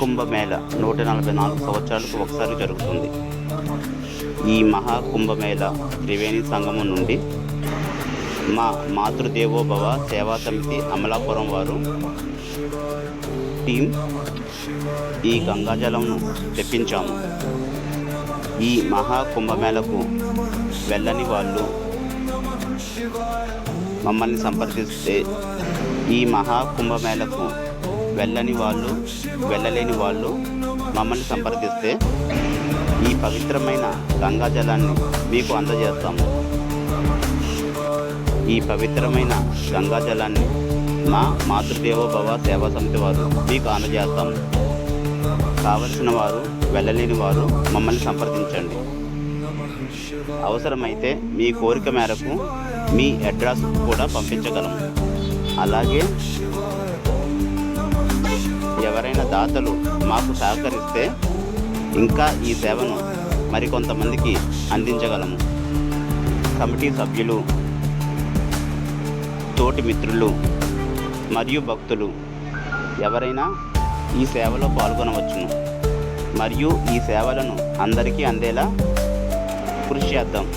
కుంభమేళ నూట నలభై నాలుగు సంవత్సరాలకు ఒకసారి జరుగుతుంది. ఈ మహా కుంభమేళ త్రివేణి సంగమం నుండి మా మాతృదేవోభవ సేవా సమితి అమలాపురం వారు టీం ఈ గంగాజలంను తెప్పించాము. ఈ మహా కుంభమేళకు వెళ్ళని వాళ్ళు మమ్మల్ని సంప్రదిస్తే ఈ మహా కుంభమేళకు వెళ్ళని వాళ్ళు వెళ్ళలేని వాళ్ళు మమ్మల్ని సంప్రదిస్తే ఈ పవిత్రమైన గంగా జలాన్ని మీకు అందజేస్తాము. ఈ పవిత్రమైన గంగా జలాన్ని మా మాతృదేవోభవ సేవా సమితి వారు మీకు అందజేస్తాము. కావలసిన వారు వెళ్ళలేని వారు మమ్మల్ని సంప్రదించండి. అవసరమైతే మీ కోరిక మేరకు మీ అడ్రస్ కూడా పంపించగలము. అలాగే ఎవరైనా దాతలు మాకు సహకరిస్తే ఇంకా ఈ సేవను మరికొంతమందికి అందించగలము. కమిటీ సభ్యులు తోటి మిత్రులు మరియు భక్తులు ఎవరైనా ఈ సేవలో పాల్గొనవచ్చును. మరియు ఈ సేవలను అందరికీ అందేలా కృషి చేద్దాం.